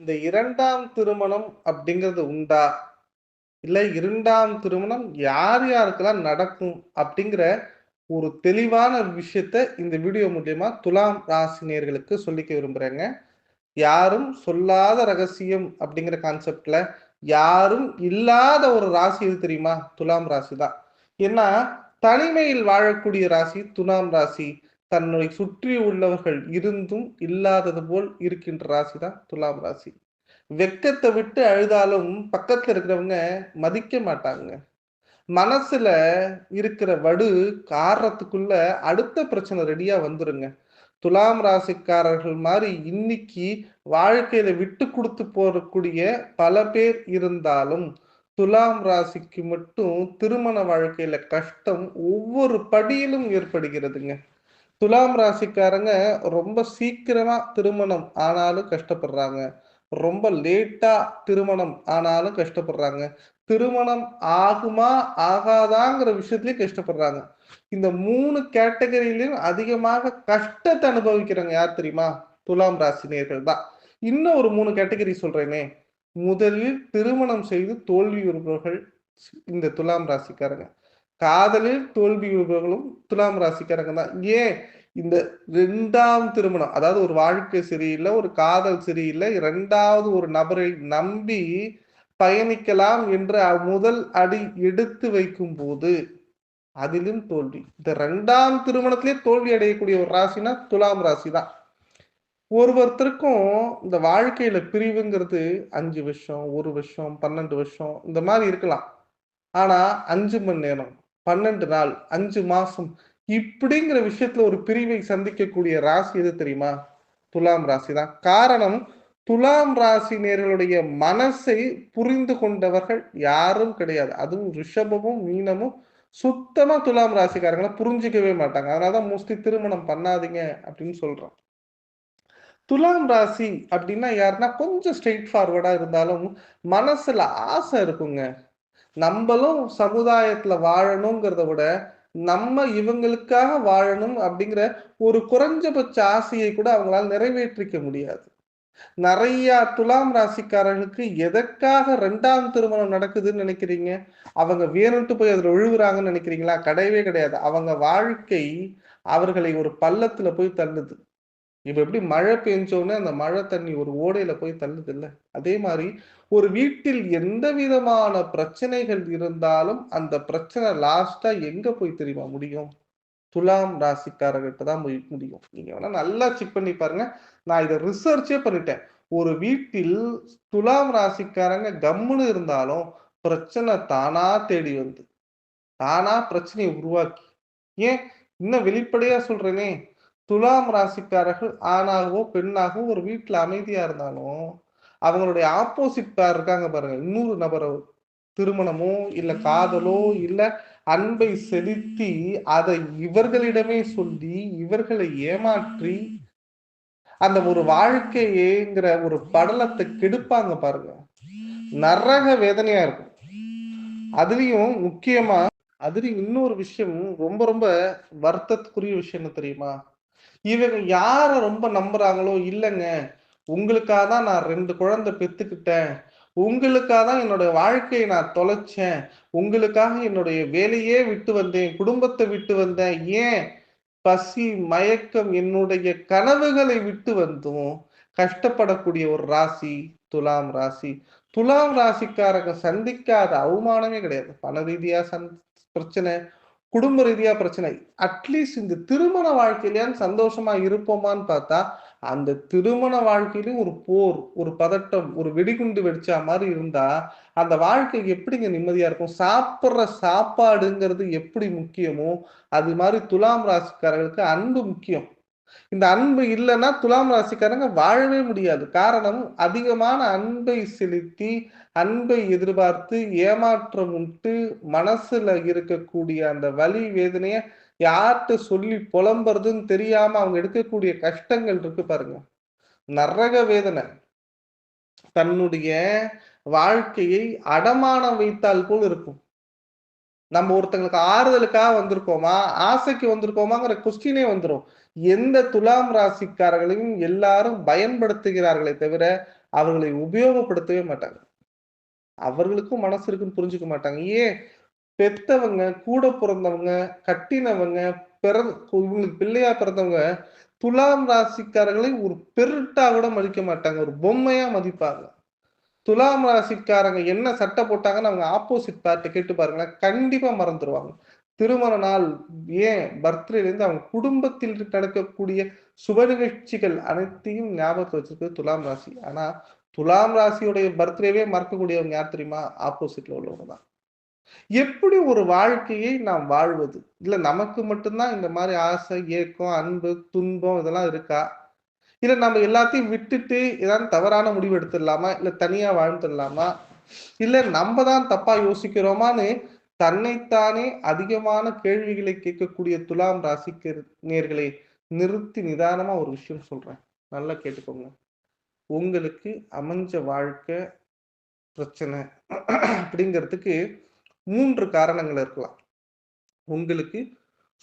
இந்த இரண்டாம் திருமணம் அப்படிங்கிறது உண்டா? இல்லை இரண்டாம் திருமணம் யார் யாருக்கெல்லாம் நடக்கும்? அப்படிங்கிற ஒரு தெளிவான விஷயத்த இந்த வீடியோ மூலியமா துலாம் ராசினியர்களுக்கு சொல்லிக்க விரும்புறேங்க. யாரும் சொல்லாத ரகசியம் அப்படிங்கிற கான்செப்ட்ல யாரும் இல்லாத ஒரு ராசி எது தெரியுமா? துலாம் ராசி தான். ஏன்னா, தனிமையில் வாழக்கூடிய ராசி துலாம் ராசி. தன்னை சுற்றி உள்ளவர்கள் இருந்தும் இல்லாதது போல் இருக்கின்ற ராசி தான் துலாம் ராசி. வெக்கத்தை விட்டு அழுதாலும் பக்கத்துல இருக்கிறவங்க மதிக்க மாட்டாங்க. மனசுல இருக்கிற வடு காறத்துக்குள்ள அடுத்த பிரச்சனை ரெடியா வந்துருங்க. துலாம் ராசிக்காரர்கள் மாதிரி இன்னைக்கு வாழ்க்கையில விட்டு கொடுத்து போறக்கூடிய பல பேர் இருந்தாலும், துலாம் ராசிக்கு மட்டும் திருமண வாழ்க்கையில கஷ்டம் ஒவ்வொரு படியிலும் ஏற்படுகிறதுங்க. துலாம் ராசிக்காரங்க ரொம்ப சீக்கிரமா திருமணம் ஆனாலும் கஷ்டப்படுறாங்க. ரொம்ப லேட்டா திருமணம் ஆனாலும் கஷ்டப்படுறாங்க. திருமணம் ஆகுமா? ஆகாதாங்கிற விஷயத்திலயும் கஷ்டப்படுறாங்க. இந்த மூணு கேட்டகரியிலையும் அதிகமாக கஷ்டத்தை அனுபவிக்கிறாங்க யார் தெரியுமா? துலாம் ராசினியர்கள் தான். இன்னும் ஒரு மூணு கேட்டகரி சொல்றேனே. முதலில் திருமணம் செய்து தோல்வியுறுபவர்கள் இந்த துலாம் ராசிக்காரங்க. காதலில் தோல்வியுறுபவர்களும் துலாம் ராசிக்காரங்க தான். ஏன்? இந்த ரெண்டாம் திருமணம் அதாவது ஒரு வாழ்க்கை சரியில்லை ஒரு காதல் சரியில்லை இரண்டாவது ஒரு நபரை நம்பி பயணிக்கலாம் என்று முதல் அடி எடுத்து வைக்கும் போது அதிலும் தோல்வி. இந்த ரெண்டாம் திருமணத்திலே தோல்வி அடையக்கூடிய ஒரு ராசினா துலாம் ராசி தான். ஒவ்வொருத்தருக்கும் இந்த வாழ்க்கையில பிரிவுங்கிறது அஞ்சு வருஷம், ஒரு வருஷம், 12 வருஷம் இந்த மாதிரி இருக்கலாம். ஆனா அஞ்சு மணி நேரம், 12 நாள், அஞ்சு மாசம் இப்படிங்கிற விஷயத்துல ஒரு பிரிவை சந்திக்கக்கூடிய ராசி எது தெரியுமா? துலாம் ராசி தான். காரணம் துலாம் ராசி நேர்களுடைய மனசை புரிந்து கொண்டவர்கள் யாரும் கிடையாது. அதுவும் ரிஷபமும், மீனமும் சுத்தமா துலாம் ராசிக்காரங்களை புரிஞ்சுக்கவே மாட்டாங்க. அதனாலதான் மோஸ்ட்லி திருமணம் பண்ணாதீங்க அப்படின்னு சொல்றோம். துலாம் ராசி அப்படின்னா யாருன்னா கொஞ்சம் ஸ்ட்ரெயிட் ஃபார்வர்டா இருந்தாலும் மனசுல ஆசை இருக்குங்க. நம்மளும் சமுதாயத்துல வாழணுங்கிறத விட, நம்ம இவங்களுக்காக வாழணும் அப்படிங்கிற ஒரு குறைஞ்சபட்ச ஆசையை கூட அவங்களால நிறைவேற்றிக்க முடியாது. நிறைய துலாம் ராசிக்காரர்களுக்கு எதற்காக ரெண்டாம் திருமணம் நடக்குதுன்னு நினைக்கிறீங்க? அவங்க வேணுன்ட்டு போய் அதுல விழுகுறாங்கன்னு நினைக்கிறீங்களா? கிடையவே கிடையாது. அவங்க வாழ்க்கை அவர்களை ஒரு பள்ளத்துல போய் தள்ளுது. இப்ப எப்படி மழை பெஞ்சோடனே அந்த மழை தண்ணி ஒரு ஓடையில போய் தள்ளுதுல்ல. அதே மாதிரி ஒரு வீட்டில் எந்த விதமான பிரச்சனைகள் இருந்தாலும், அந்த பிரச்சனை லாஸ்டா எங்க போய் தெரியுமா முடியும்? துலாம் ராசிக்காரர்கிட்ட தான் போய் முடியும். நீங்க வேணா நல்லா செக் பண்ணி பாருங்க. நான் இதை ரிசர்ச்சே பண்ணிட்டேன். ஒரு வீட்டில் துலாம் ராசிக்காரங்க கம்முன்னு இருந்தாலும், பிரச்சனை தானா தேடி வந்து, தானா பிரச்சனையை உருவாக்கி ஏன் இன்னும் வெளிப்படையா சொல்றேனே, துலாம் ராசிக்காரர்கள் ஆணாகவோ, பெண்ணாகவோ ஒரு வீட்ல அமைதியா இருந்தாலும், அவங்களுடைய ஆப்போசிட் பேர் இருக்காங்க பாருங்க. இன்னொரு நபர திருமணமோ, இல்ல காதலோ, இல்ல அன்பை செலுத்தி அதை இவர்களிடமே சொல்லி, இவர்களை ஏமாற்றி, அந்த ஒரு வாழ்க்கையேங்கிற ஒரு படலத்த கெடுப்பாங்க பாருங்க. நரக வேதனையா இருக்கும். அதுலயும் முக்கியமா அதுலயும் இன்னொரு விஷயம் ரொம்ப ரொம்ப வருத்தத்துக்குரிய விஷயம் என்ன தெரியுமா? இவங்க யாரை ரொம்ப நம்புறாங்களோ, இல்லைங்க உங்களுக்காக தான் நான் ரெண்டு குழந்தை பெத்துக்கிட்டேன். உங்களுக்காக தான் என்னுடைய வாழ்க்கையை நான் தொலைச்சேன். உங்களுக்காக என்னுடைய வேலையே விட்டு வந்தேன். குடும்பத்தை விட்டு வந்தேன். ஏன்? பசி, மயக்கம் என்னுடைய கனவுகளை விட்டு வந்தும் கஷ்டப்படக்கூடிய ஒரு ராசி துலாம் ராசி. துலாம் ராசிக்காரங்க சந்திக்காத அவமானமே கிடையாது. பண ரீதியா சந் பிரச்சனை, குடும்ப ரீதியா பிரச்சனை. அட்லீஸ்ட் இந்த திருமண வாழ்க்கையிலேயே சந்தோஷமா இருப்போமான்னு பார்த்தா, அந்த திருமண வாழ்க்கையிலும் ஒரு போர், ஒரு பதட்டம், ஒரு வெடிகுண்டு வெடிச்சா மாதிரி இருந்தா, அந்த வாழ்க்கை எப்படிங்க நிம்மதியா இருக்கும்? சாப்பிட்ற சாப்பாடுங்கிறது எப்படி முக்கியமோ, அது மாதிரி துலாம் ராசிக்காரர்களுக்கு அன்பு முக்கியம். இந்த அன்பு இல்லன்னா துலாம் ராசிக்காரங்க வாழவே முடியாது. காரணம் அதிகமான அன்பை செலுத்தி, அன்பை எதிர்பார்த்து, ஏமாற்றம் உண்டு, மனசுல இருக்கக்கூடிய அந்த வலி, வேதனைய யார்கிட்ட சொல்லி புலம்புறதுன்னு தெரியாம அவங்க எடுக்கக்கூடிய கஷ்டங்கள் இருக்கு பாருங்க. நரக வேதனை. தன்னுடைய வாழ்க்கையை அடமானம் வைத்தால் போல் இருக்கும். நம்ம ஒருத்தங்களுக்கு ஆறுதலுக்காக வந்திருக்கோமா ஆசைக்கு வந்திருக்கோமாங்கிற கொஸ்டினே வந்துடும் எந்த துலாம் ராசிக்காரர்களையும் எல்லாரும் பயன்படுத்துகிறார்களே தவிர அவர்களை உபயோகப்படுத்தவே மாட்டாங்க. அவர்களுக்கும் மனசு இருக்குன்னு புரிஞ்சுக்க மாட்டாங்க. ஏன்? பெத்தவங்க கூட பிறந்தவங்க கட்டினவங்க பிற இவங்களுக்கு பிள்ளையா பிறந்தவங்க துலாம் ராசிக்காரர்களை ஒரு பெருட்டா கூட மதிக்க மாட்டாங்க. ஒரு பொம்மையா மதிப்பாங்க. துலாம் ராசிக்காரங்க என்ன சட்டை போட்டாங்கன்னு அவங்க ஆப்போசிட் பார்ட்டி கேட்டு பாருங்களேன் கண்டிப்பா மறந்துடுவாங்க திருமண நாள் ஏன் பர்த்டேலேருந்து அவங்க குடும்பத்தில் நடக்கக்கூடிய சுப நிகழ்ச்சிகள் அனைத்தையும் ஞாபகத்தை வச்சிருக்கு துலாம் ராசி. ஆனா துலாம் ராசியுடைய பர்த்டேவே மறக்கக்கூடியவங்க யார் தெரியுமா? ஆப்போசிட்ல உள்ளவங்க தான். எப்படி ஒரு வாழ்க்கையை நாம் வாழ்வது? இல்ல நமக்கு மட்டும்தான் இந்த மாதிரி ஆசை ஏக்கம் அன்பு துன்பம் இதெல்லாம் இருக்கா? இல்லை நம்ம எல்லாத்தையும் விட்டுட்டு ஏதாவது தவறான முடிவு எடுத்துடலாமா? இல்லை தனியாக வாழ்ந்துடலாமா? இல்லை நம்ம தான் தப்பாக யோசிக்கிறோமான்னு தன்னைத்தானே அதிகமான கேள்விகளை கேட்கக்கூடிய துலாம் ராசிக்கு நேர்களை நிறுத்தி நிதானமா ஒரு விஷயம் சொல்றேன். நல்லா கேட்டுக்கோங்க. உங்களுக்கு அமைஞ்ச வாழ்க்கை பிரச்சனை அப்படிங்கிறதுக்கு மூன்று காரணங்கள் இருக்கலாம். உங்களுக்கு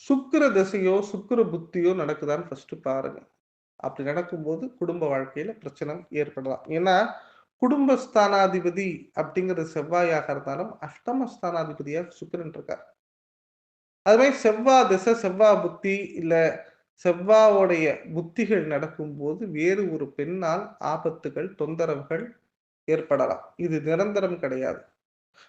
சுக்கிர திசையோ சுக்கிர புத்தியோ நடக்குதான்னு ஃபர்ஸ்ட் பாருங்க. அப்படி நடக்கும்போது குடும்ப வாழ்க்கையில பிரச்சனை ஏற்படலாம். ஏன்னா குடும்பஸ்தானாதிபதி அப்படிங்கிறது செவ்வாயாக இருந்தாலும் அஷ்டமஸ்தானாதிபதியாக சுக்கிரன் இருக்கார். அது மாதிரி செவ்வா திசை செவ்வா புத்தி இல்ல செவ்வாவுடைய புத்திகள் நடக்கும்போது வேறு ஒரு பெண்ணால் ஆபத்துகள் தொந்தரவுகள் ஏற்படலாம். இது நிரந்தரம் கிடையாது.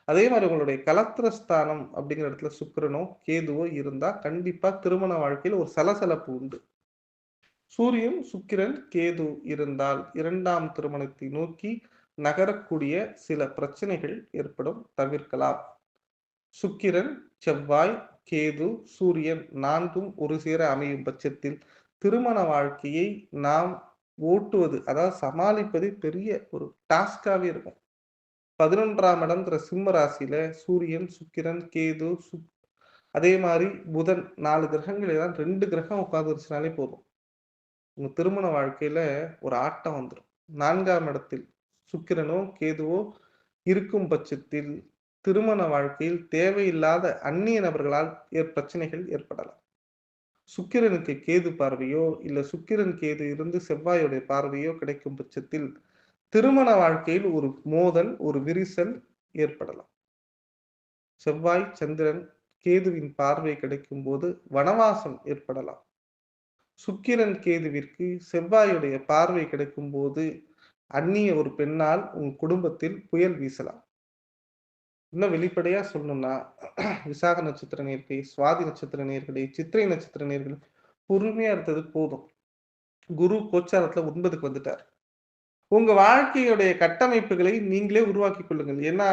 அதே மாதிரி உங்களுடைய கலத்திரஸ்தானம் அப்படிங்கிற இடத்துல சுக்கிரனோ கேதுவோ இருந்தா கண்டிப்பா திருமண வாழ்க்கையில் ஒரு சலசலப்பு உண்டு. சூரியன் சுக்கிரன் கேது இருந்தால் இரண்டாம் திருமணத்தை நோக்கி நகரக்கூடிய சில பிரச்சனைகள் ஏற்படும் தவிர்க்கலாம். சுக்கிரன் செவ்வாய் கேது சூரியன் நான்கும் ஒரு சேர அமையும் பட்சத்தில் திருமண வாழ்க்கையை நாம் ஓட்டுவது அதாவது சமாளிப்பது பெரிய ஒரு டாஸ்காகவே இருக்கும். பதினொன்றாம் இடம்ங்கிற சிம்ம ராசியில சூரியன் சுக்கிரன் கேது சு அதே மாதிரி புதன் நாலு கிரகங்கள் ஏதாவது ரெண்டு கிரகம் உட்காந்துருச்சுனாலே போதும். உங்க திருமண வாழ்க்கையில ஒரு ஆட்டம் வந்துடும் நான்காம் இடத்தில் சுக்கிரனோ கேதுவோ இருக்கும் பட்சத்தில் திருமண வாழ்க்கையில் தேவையில்லாத அந்நிய நபர்களால் பிரச்சனைகள் ஏற்படலாம். சுக்கிரனுக்கு கேது பார்வையோ இல்ல சுக்கிரன் கேது இருந்து செவ்வாயுடைய பார்வையோ கிடைக்கும் பட்சத்தில் திருமண வாழ்க்கையில் ஒரு மோதல் ஒரு விரிசல் ஏற்படலாம். செவ்வாய் சந்திரன் கேதுவின் பார்வை கிடைக்கும் போது வனவாசம் ஏற்படலாம். சுக்கிரன் கேதுவிற்கு செவ்வாயுடைய பார்வை கிடைக்கும் போது அந்நிய ஒரு பெண்ணால் உங்க குடும்பத்தில் புயல் வீசலாம். இன்னும் வெளிப்படையா சொல்லணும்னா விசாக நட்சத்திர நேர்களை சுவாதி நட்சத்திர நேர்களை சித்திரை நட்சத்திர நேர்கள் பொறுமையா இருந்தது போதும். குரு கோச்சாரத்துல ஒன்பதுக்கு வந்துட்டார். உங்க வாழ்க்கையுடைய கட்டமைப்புகளை நீங்களே உருவாக்கி கொள்ளுங்கள். ஏன்னா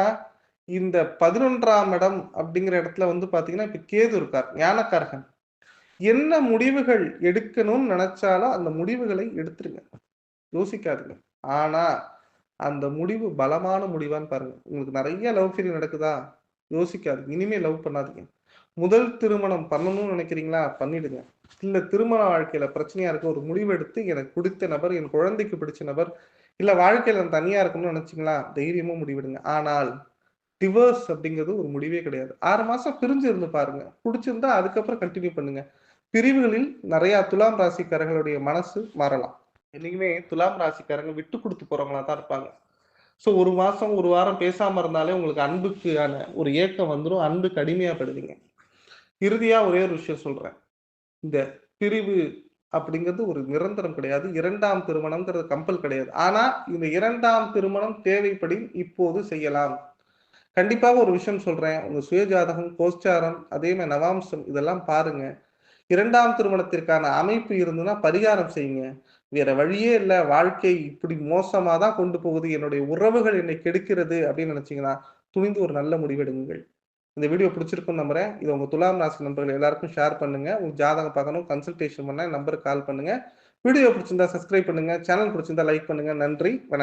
இந்த பதினொன்றாம் இடம் அப்படிங்கிற இடத்துல வந்து பாத்தீங்கன்னா இப்ப கேது இருக்கார் ஞானக்காரகன். என்ன முடிவுகள் எடுக்கணும்னு நினைச்சாலும் அந்த முடிவுகளை எடுத்துருங்க. யோசிக்காதுங்க. ஆனா அந்த முடிவு பலமான முடிவான்னு பாருங்க. உங்களுக்கு நிறைய லவ் ஃபீல் நடக்குதா? யோசிக்காது இனிமே லவ் பண்ணாதீங்க. முதல் திருமணம் பண்ணணும்னு நினைக்கிறீங்களா? பண்ணிடுங்க. இல்ல திருமண வாழ்க்கையில பிரச்சனையா இருக்க ஒரு முடிவு எடுத்து எனக்கு பிடித்த நபர் என் குழந்தைக்கு பிடிச்ச நபர் இல்ல வாழ்க்கையில நான் தனியா இருக்கணும்னு நினைச்சிங்களா? தைரியமா முடிவிடுங்க. ஆனால் டிவர்ஸ் அப்படிங்கிறது ஒரு முடிவே கிடையாது. ஆறு மாசம் பிரிஞ்சு இருந்து பாருங்க. பிடிச்சிருந்தா அதுக்கப்புறம் கண்டினியூ பண்ணுங்க. பிரிவுகளில் நிறைய துலாம் ராசிக்காரர்களுடைய மனசு மாறலாம். என்னைக்குமே துலாம் ராசிக்காரங்க விட்டு கொடுத்து போறவங்களா தான் இருப்பாங்க. ஸோ ஒரு மாசம் ஒரு வாரம் பேசாம இருந்தாலே உங்களுக்கு அன்புக்கான ஒரு ஏக்கம் வந்துடும் அன்பு அடிமையாப்படுவீங்க இறுதியா ஒரே ஒரு விஷயம் சொல்றேன். இந்த பிரிவு அப்படிங்கிறது ஒரு நிரந்தரம் கிடையாது. இரண்டாம் திருமணம்ங்கிறது கம்பல் கிடையாது. ஆனா இந்த இரண்டாம் திருமணம் தேவைப்படி இப்போது செய்யலாம். கண்டிப்பாக ஒரு விஷயம் சொல்றேன். உங்க சுயஜாதகம் கோச்சாரம் அதே மாதிரி நவாம்சம் இதெல்லாம் பாருங்க. இரண்டாம் திருமணத்திற்கான அமைப்பு இருந்ததுன்னா பரிகாரம் செய்யுங்க. வேற வழியே இல்லை. வாழ்க்கை இப்படி மோசமா தான் கொண்டு போகுது. என்னுடைய உறவுகள் என்னை கெடுக்கிறது அப்படின்னு நினைச்சீங்கன்னா துணிந்து ஒரு நல்ல முடிவெடுங்கள். இந்த வீடியோ பிடிச்சிருக்கும் நம்புறேன். இது உங்க துலாம் ராசி நண்பர்கள் எல்லாருக்கும் ஷேர் பண்ணுங்க. உங்க ஜாதகம் பார்க்கணும். கன்சல்டேஷன் பண்ண நம்பருக்கு கால் பண்ணுங்க. வீடியோ பிடிச்சிருந்தா சப்ஸ்கிரைப் பண்ணுங்க. சேனல் பிடிச்சிருந்தா லைக் பண்ணுங்க. நன்றி. வணக்கம்.